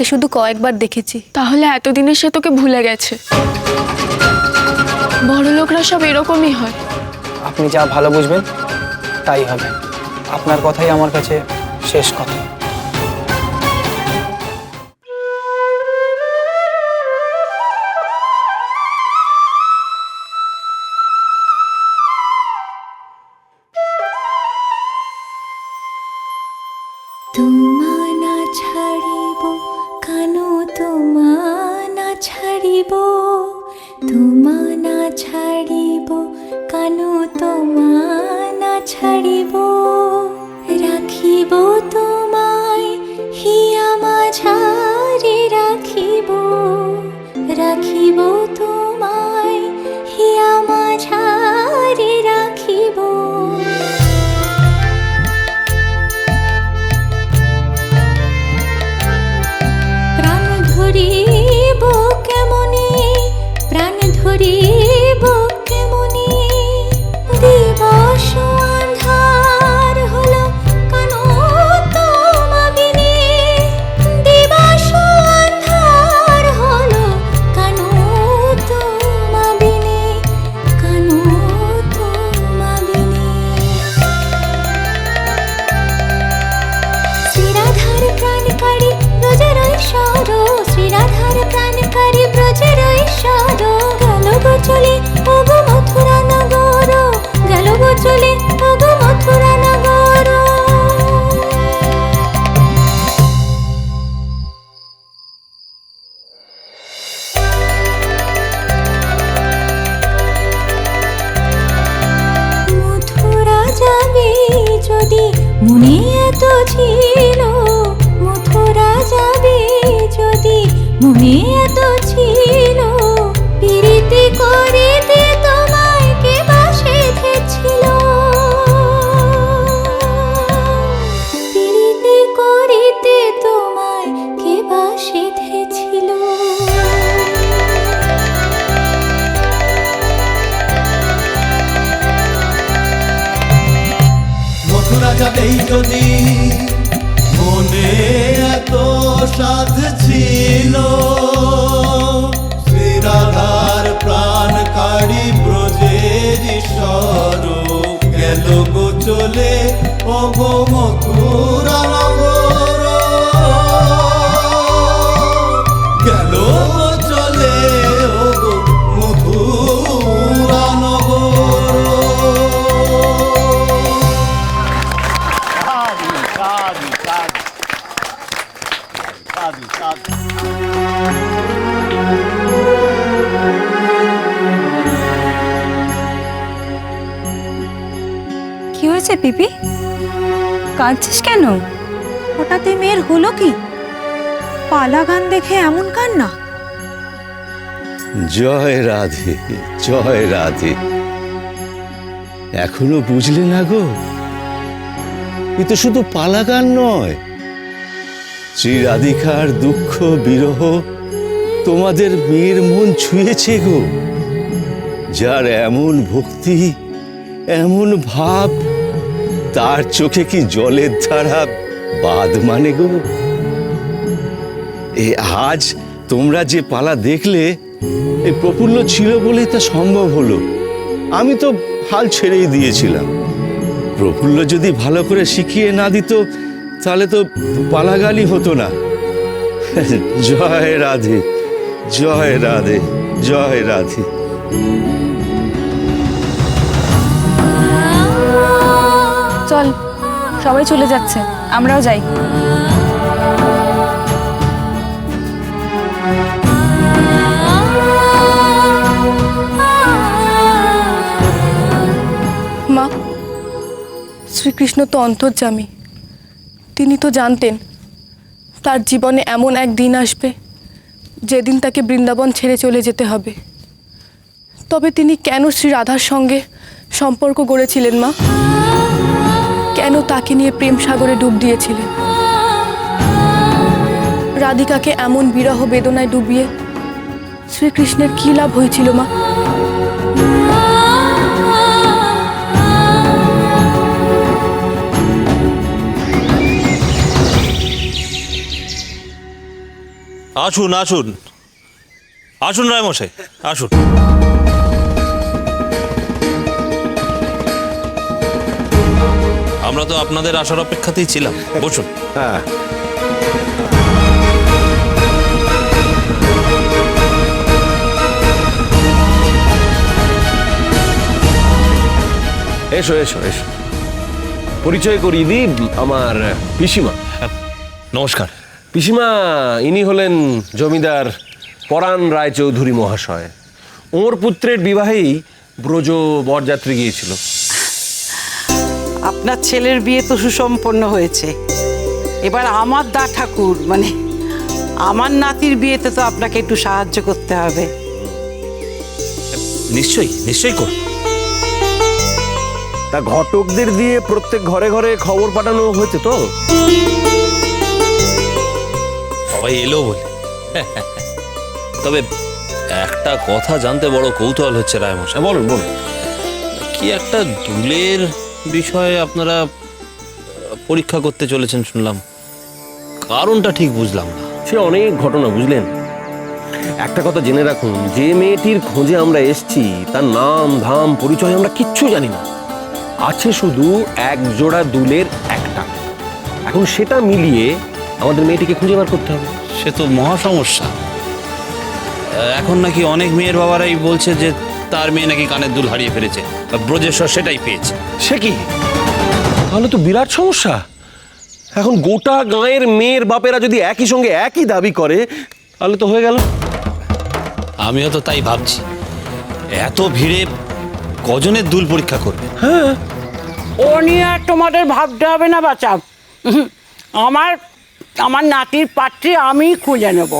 তাকে শুধু কয়েকবার দেখেছি। তাহলে এতদিনে সে তোকে ভুলে গেছে। বড় লোকরা সব এরকমই হয়। আপনি যা ভালো বুঝবেন তাই হবে। আপনার কথাই আমার কাছে শেষ কথা। ছিল মথুরা যাবে যদি মনে এত সাধ ছিল। কি হয়েছে, পিপি? কাঁদছিস কেন? হঠাৎ এই মেয়ের হলো কি? পালা গান দেখে এমন কান্না। জয় রাধে জয় রাধে। এখনও বুঝলে না গো? এ তো শুধু পালাগান নয়। শ্রী রাধিকার দুঃখ, বিরহ তোমাদের মেয়ের মন ছুঁয়েছে গো। যার এমন ভক্তি, এমন ভাব তার চোখে কি জলের ধারা? বাদ মানে গো? এ আজ তোমরা যে পালা দেখলে এই প্রফুল্ল ছিল বলেই তা সম্ভব হলো। আমি তো হাল ছেড়েই দিয়েছিলাম। প্রফুল্ল যদি ভালো করে শিখিয়ে না দিত, তাহলে তো পালাগালি হতো না। জয় রাধে জয় রাধে জয় রাধে। চল, সবাই চলে যাচ্ছে, আমরাও যাই। মা, শ্রীকৃষ্ণ তো অন্তর্যামী। তিনি তো জানতেন, তার জীবনে এমন এক দিন আসবে, যেদিন তাকে বৃন্দাবন ছেড়ে চলে যেতে হবে। তবে তিনি কেন শ্রী রাধার সঙ্গে সম্পর্ক গড়েছিলেন মা? কেন তাকে নিয়ে প্রেম সাগরে ডুব দিয়েছিলেন? রাধিকাকে এমন বিরহ বেদনায় ডুবিয়ে শ্রীকৃষ্ণের কী লাভ হয়েছিল, মা? আসুন আসুন। আসুন রায় মশাই আসুন। আমরা তো আপনাদের আসার অপেক্ষাতেই ছিলাম। বসুন। হ্যাঁ। এসো এসো এসো। পরিচয় করিয়ে দিই আমার পিসিমা। নমস্কার। পিসিমা ইনি হলেন জমিদার পরাণ রায়চৌধুরী মহাশয়। ওর পুত্রের বিবাহেই ব্রজ বরযাত্রী গিয়েছিল। আপনার ছেলের বিয়ে তো সুসম্পন্ন হয়েছে। এবার আমার দা ঠাকুর মানে আমার নাতির বিয়েতে তো আপনাকে একটু সাহায্য করতে হবে। নিশ্চয়ই নিশ্চয়ই করুন তা ঘটকদের দিয়ে প্রত্যেক ঘরে ঘরে খবর পাঠানো হয়েছে তো? সবাই এলো বলে। তবে একটা কথা জানতে বড় কৌতূহল হচ্ছে রায় মশাই বলুন বলুন। কি একটা দুলের বিষয়ে আপনারা পরীক্ষা করতে চলেছেন শুনলাম। কারণটা ঠিক বুঝলাম না। সে অনেক ঘটনা বুঝলেন? একটা কথা জেনে রাখুন যে মেয়েটির খোঁজে আমরা এসছি তার নাম ধাম পরিচয় আমরা কিচ্ছু জানি না। আছে শুধু এক জোড়া দুলের একটা। এখন সেটা মিলিয়ে আমাদের মেয়েটিকে খুঁজে বার করতে হবে। সে তো মহা সমস্যা। এখন নাকি অনেক মেয়ের বাবারাই বলছে যে তার মেয়ে নাকি কানের দুল হারিয়ে ফেলেছে। ব্রজেশ্বর সেটাই পেয়েছে। সে কি? তাহলে তো বিরাট সমস্যা। এখন গোটা গাঁয়ের মেয়ের বাপেরা যদি একই সঙ্গে একই দাবি করে তাহলে তো হয়ে গেল। আমিও তো তাই ভাবছি। এত ভিড়ে কজনের দুল পরীক্ষা করবে? হ্যাঁ। ও নিয়ে আর তোমাদের ভাবতে হবে না বাচ্চা উহুম, আমার আমার নাতির পাত্রী আমি খুঁজে নেব।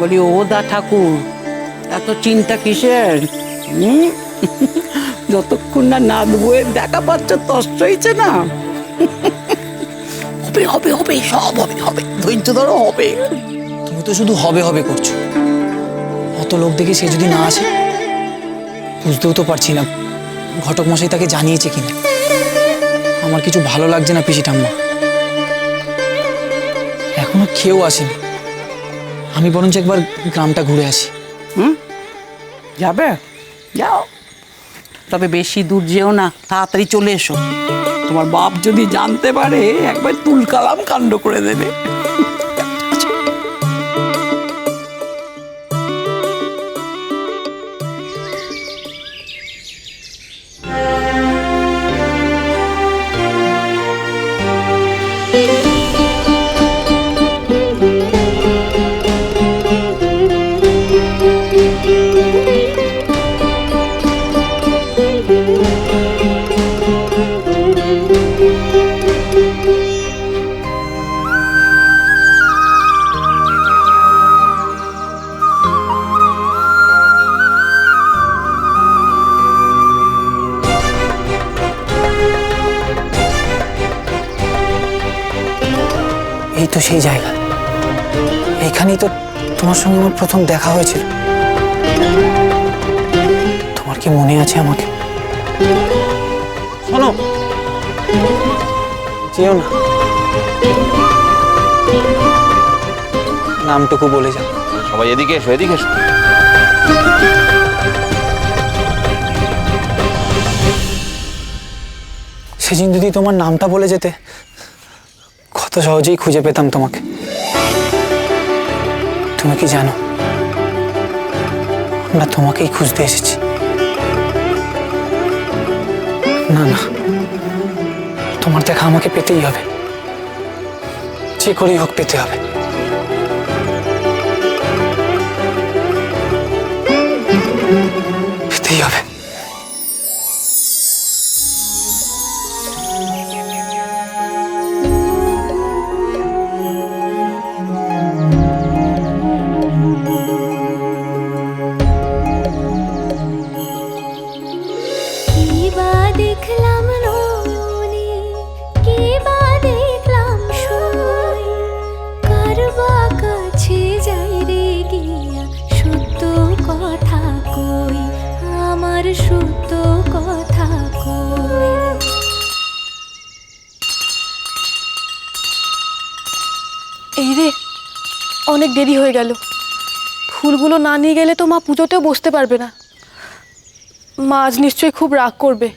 বলি ও দা ঠাকুর এত চিন্তা কিসের? যতক্ষণ না নাত বইয়ের দেখা পাচ্ছ তষ্ট হয়েছে না। হবে হবে হবে সব হবে হবে ধৈর্য ধরো হবে। তুমি তো শুধু হবে হবে করছ। অত লোক দেখে সে যদি না আসে বুঝতেও তো পারছি না ঘটক মশাই তাকে জানিয়েছে কিনা। আমার কিছু ভালো লাগছে না পিসি ঠাম্মা। এখনও খেয়েও আসেনি। আমি বরঞ্চ একবার গ্রামটা ঘুরে আসি। হুম? যাবে? যাও। তবে বেশি দূর যেও না, তাড়াতাড়ি চলে এসো। তোমার বাপ যদি জানতে পারে, একবার তুলকালাম কাণ্ড করে দেবে। সেই জায়গা। এইখানেই তো তোমার সঙ্গে আমার প্রথম দেখা হয়েছিল। তোমার কি মনে আছে আমাকে? শোনো। যেও না। নামটুকু বলে যাও। সবাই এদিকে এসো এদিকে এসো। সেদিন যদি তোমার নামটা বলে যেতে কত সহজেই খুঁজে পেতাম তোমাকে। তুমি কি জানো? আমরা তোমাকেই খুঁজতে এসেছি। না না। তোমার দেখা আমাকে পেতেই হবে। যে করেই হোক পেতে হবে। পেতেই হবে। অনেক দেরি হয়ে গেল। ফুলগুলো না নিয়ে গেলে তো মা পুজোতেও বসতে পারবে না। মা আজ নিশ্চয়ই খুব রাগ করবে।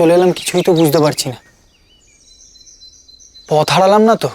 চলে এলাম কিছুই তো বুঝতে পারছি না। পথ হারালাম না তো?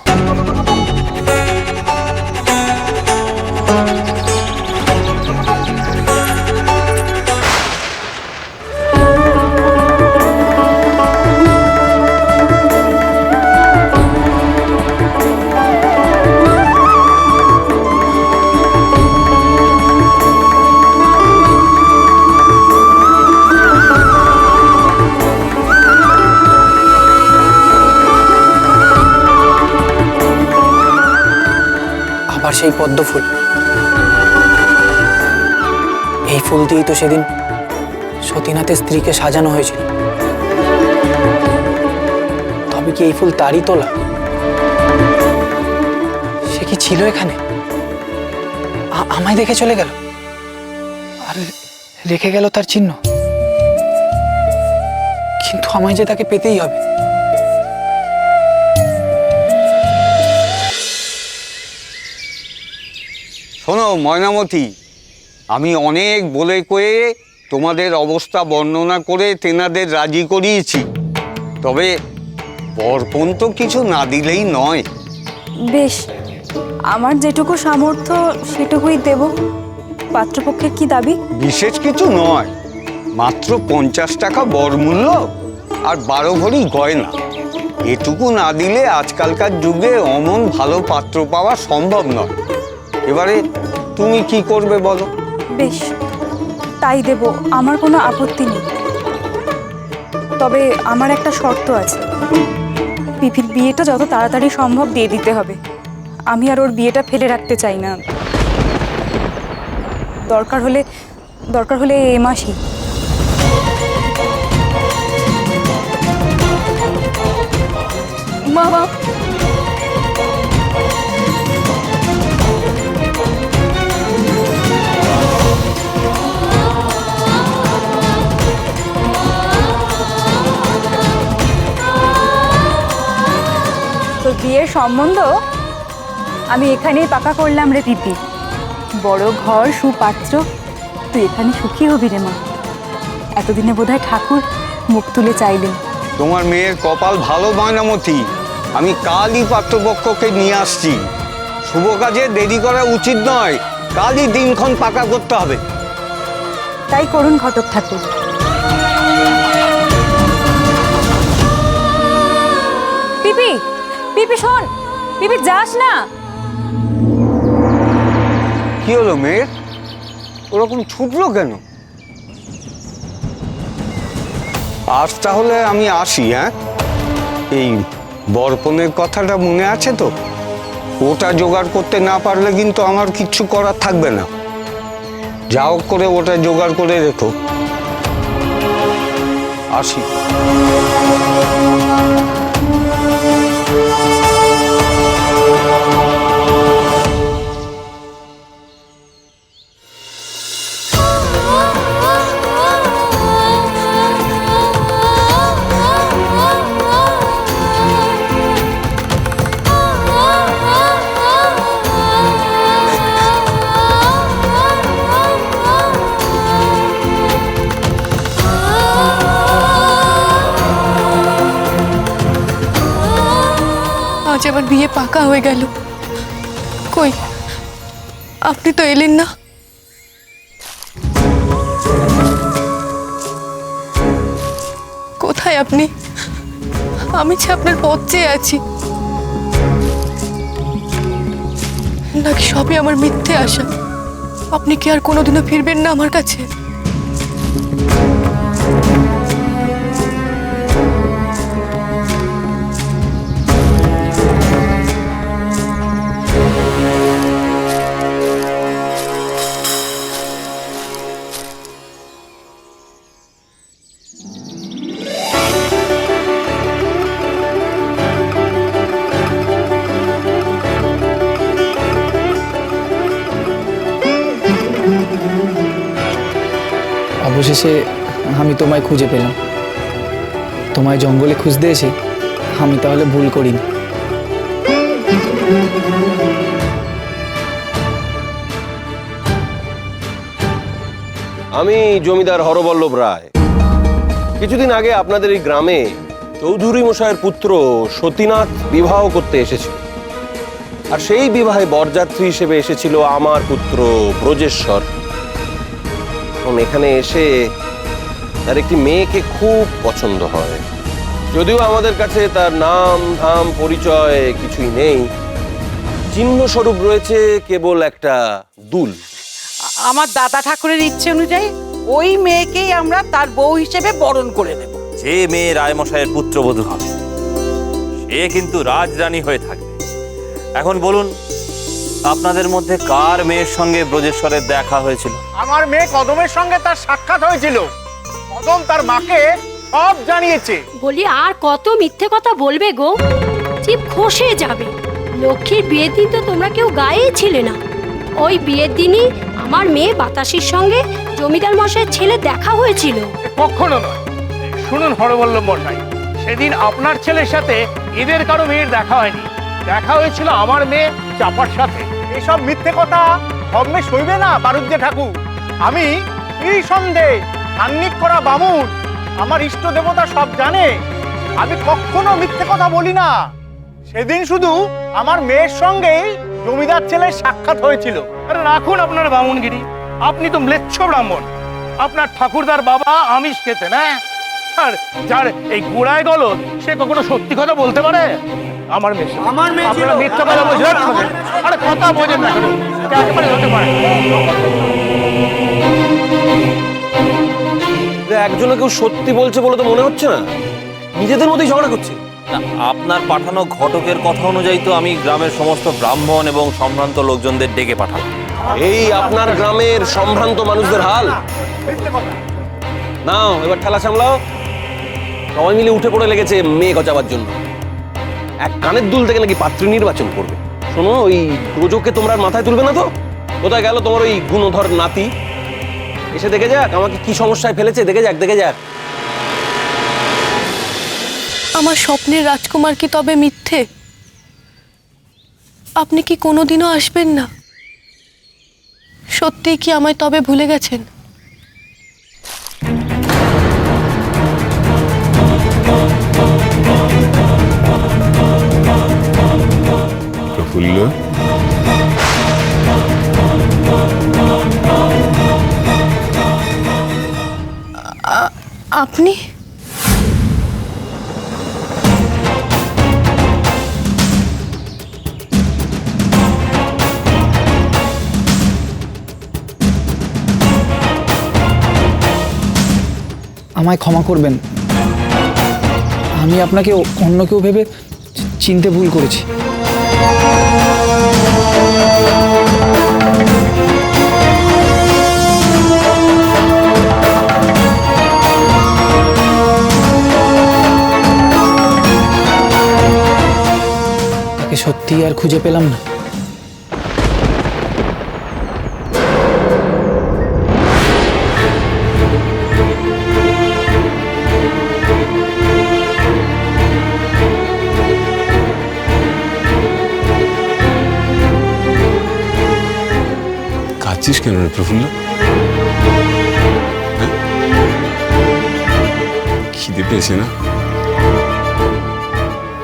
সেই পদ্ম ফুল। এই ফুল দিয়েই তো সেদিন সতীনাথের স্ত্রীকে সাজানো হয়েছিল। তবে কি এই ফুল তারই তোলা? সে কি ছিল এখানে? আমায় দেখে চলে গেল। আর রেখে গেল তার চিহ্ন। কিন্তু আমায় যে তাকে পেতেই হবে। শোনো ময়নামতি আমি অনেক বলে কয়ে তোমাদের অবস্থা বর্ণনা করে তেনাদের রাজি করিয়েছি। তবে অর্পণ তো কিছু না দিলেই নয়। বেশ আমার যেটুকু সামর্থ্য সেটুকুই দেব। পাত্রপক্ষের কি দাবি? বিশেষ কিছু নয় মাত্র পঞ্চাশ টাকা বরমূল্য আর বারো ভরি গয়না। এটুকু না দিলে আজকালকার যুগে অমন ভালো পাত্র পাওয়া সম্ভব নয়। এবারে তুমি কি করবে বলো? বেশ তাই দেব আমার কোনো আপত্তি নেই। তবে আমার একটা শর্ত আছে। পিপির বিয়েটা যত তাড়াতাড়ি সম্ভব দিয়ে দিতে হবে। আমি আর ওর বিয়েটা ফেলে রাখতে চাই না। দরকার হলে দরকার হলে এ মাসই। মা সম্বন্ধ? আমি এখানেই পাকা করলাম রে পিপি বড় ঘর সুপাত্র। তুই এখানে সুখী হবি রে মা। এতদিনে বোধহয় ঠাকুর মুখ তুলে চাইলেন। তোমার মেয়ের কপাল ভালো ময়নামতি আমি কালই পাত্রপক্ষকে নিয়ে আসছি। শুভ কাজে দেরি করা উচিত নয়। কালই দিনক্ষণ পাকা করতে হবে। তাই করুন ঘটক ঠাকুর। পিপি পিপি, শোন। পিপি, যাস না। কি হলো মেয়ের ওরকম ছুটলো কেন? আজ তাহলে আমি আসি হ্যাঁ? এই বরপনের কথাটা মনে আছে তো? ওটা জোগাড় করতে না পারলে কিন্তু আমার কিচ্ছু করার থাকবে না। যা করে ওটা জোগাড় করে রেখো। আসি। পাকা হয়ে গেল। কই? আপনি তো এলেন না। কোথায় আপনি? আমি যে আপনার পথ চেয়ে আছি। নাকি সবই আমার মিথ্যে আশা? আপনি কি আর কোনোদিনও ফিরবেন না আমার কাছে? অবশেষে আমি তোমায় খুঁজে পেলাম। তোমায় জঙ্গলে খুঁজতে এসে আমি তাহলে ভুল করিনি। আমি জমিদার হরবল্লভ রায়। কিছুদিন আগে আপনাদের এই গ্রামে চৌধুরী মশাইয়ের পুত্র সতীনাথ বিবাহ করতে এসেছিল। আর সেই বিবাহে বরযাত্রী হিসেবে এসেছিল আমার পুত্র ব্রজেশ্বর। এখানে এসে তার একটি মেয়েকে খুব পছন্দ হয়। যদিও আমাদের কাছে তার নাম ধাম পরিচয় কিছুই নেই চিহ্ন স্বরূপ রয়েছে কেবল একটা দুল। আমার দাদা ঠাকুরের ইচ্ছে অনুযায়ী ওই মেয়েকেই আমরা তার বউ হিসেবে বরণ করে নেব। যে মেয়ে রায়মশাইয়ের পুত্রবধূ হবে সে কিন্তু রাজরানী হয়ে থাকবে। এখন বলুন আপনাদের মধ্যে কার মেয়ের সঙ্গে ব্রজেশ্বরের দেখা হয়েছিল? আমার মেয়ে কদমের সঙ্গে তার সাক্ষাৎ হয়েছিল। কদম তার মাকে সব জানিয়েছে। বলি আর কত মিথ্যে কথা বলবে গো? জিভ খসে যাবে। লক্ষ্মীর বিয়ের দিন তো তোমরা কেউ গায়েই ছিলে না। ওই বিয়ের দিনই আমার মেয়ে বাতাসির সঙ্গে জমিদার মশাইয়ের ছেলে দেখা হয়েছিল। কখনো নয়। শুনুন হরবল্লভ মশাই সেদিন আপনার ছেলের সাথে এদের কারও মেয়ের দেখা হয়নি। দেখা হয়েছিল আমার মেয়ে চাপার সাথে। এসব মিথ্যে কথা ধর্মে সইবে না বারুদ্দে ঠাকুর। আমি এই সন্দেহ আন্নিক করা বামুন। আমার ইষ্ট দেবতা সব জানে। আমি কখনো মিথ্যে কথা বলি না। সেদিন শুধু আমার মেয়ের সঙ্গেই জমিদার ছেলের সাক্ষাৎ হয়েছিল। আরে রাখুন আপনার বামুনগিরি। আপনি তো ম্লেচ্ছ ব্রাহ্মণ। আপনার ঠাকুরদার বাবা আমিষ খেতেন হ্যাঁ? আর যার এই গোড়ায় গল সে কখনো সত্যি কথা বলতে পারে? আমার মেয়ে আমার মেয়ে মিথ্যা কথা বলছেন আরে কথা বোঝেন না একেবারে হতে পারে। একজনে কেউ সত্যি বলছে বলে তো মনে হচ্ছে না? নিজেদের মধ্যেই ঝগড়া করছে। আপনার পাঠানো ঘটকের কথা অনুযায়ী তো আমি গ্রামের সমস্ত ব্রাহ্মণ এবং সম্ভ্রান্ত লোকজনদের ডেকে পাঠালাম। এই আপনার গ্রামের সম্ভ্রান্ত মানুষদের হাল? নাও এবার ঠেলা সামলাও। সবাই মিলে উঠে পড়ে লেগেছে মেয়ে গজাবার জন্য। এক কানের দুল থেকে নাকি পাত্রী নির্বাচন করবে। শোনো, ওই ব্রজকে তোমরা মাথায় তুলবে না তো? কোথায় গেল তোমার ওই গুণধর নাতি? এসে দেখে যাক, আমাকে কি সমস্যায় ফেলেছে, দেখে যাক দেখে যাক। আমার স্বপ্নের রাজকুমার কি তবে মিথ্যে? আপনি কি কোনোদিনও আসবেন না? সত্যিই কি আমায় তবে ভুলে গেছেন? প্রফুল্ল আপনি? আমায় ক্ষমা করবেন। আমি আপনাকে অন্য কেউ ভেবে চিনতে ভুল করেছি। তাকে সত্যিই আর খুঁজে পেলাম না। প্রফুল্ল? খিদে পেয়েছে না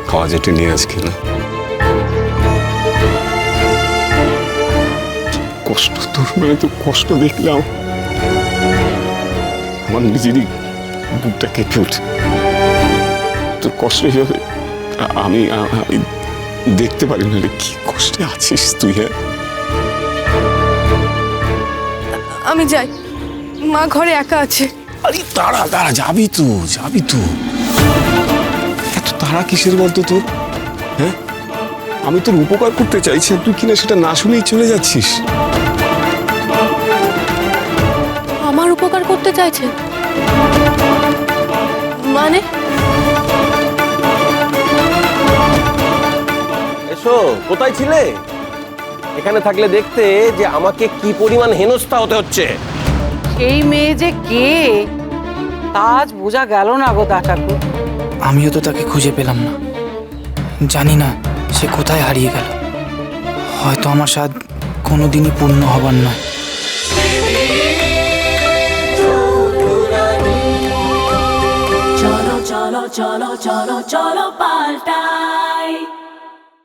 খাওয়া যেটা নিয়ে আজকে না কষ্ট তোর মানে তো কষ্ট দেখলাম আমার নিজেরই বুকটা কেঁপে ওঠে তোর কষ্ট হিসাবে আমি দেখতে পারি না কি কষ্টে আছিস তুই হ্যাঁ আমি যাই। মা ঘরে একা আছে। আরে তারা তারা যাবি তো যাবি তো। এত তারা কিসের বলতো তোর? হ্যাঁ? আমি তোর উপকার করতে চাইছি তুই কিনা সেটা না শুনেই চলে যাচ্ছিস। আমার উপকার করতে চাইছে? মানে? এসো কোথায় ছিলে? এখানে থাকলে দেখতে যে আমাকে কি পরিমাণ হেনস্থা হতে হচ্ছে। সেই মেয়ে যে কে তা আজ বোঝা গেল না গো দা ঠাকুর আমিও তো তাকে খুঁজে পেলাম না। জানি না সে কোথায় হারিয়ে গেল। হয়তো আমার স্বাদ কোনোদিনই পূর্ণ হবার নয়। চলো চলো চলো চলো চলো পাল্টাই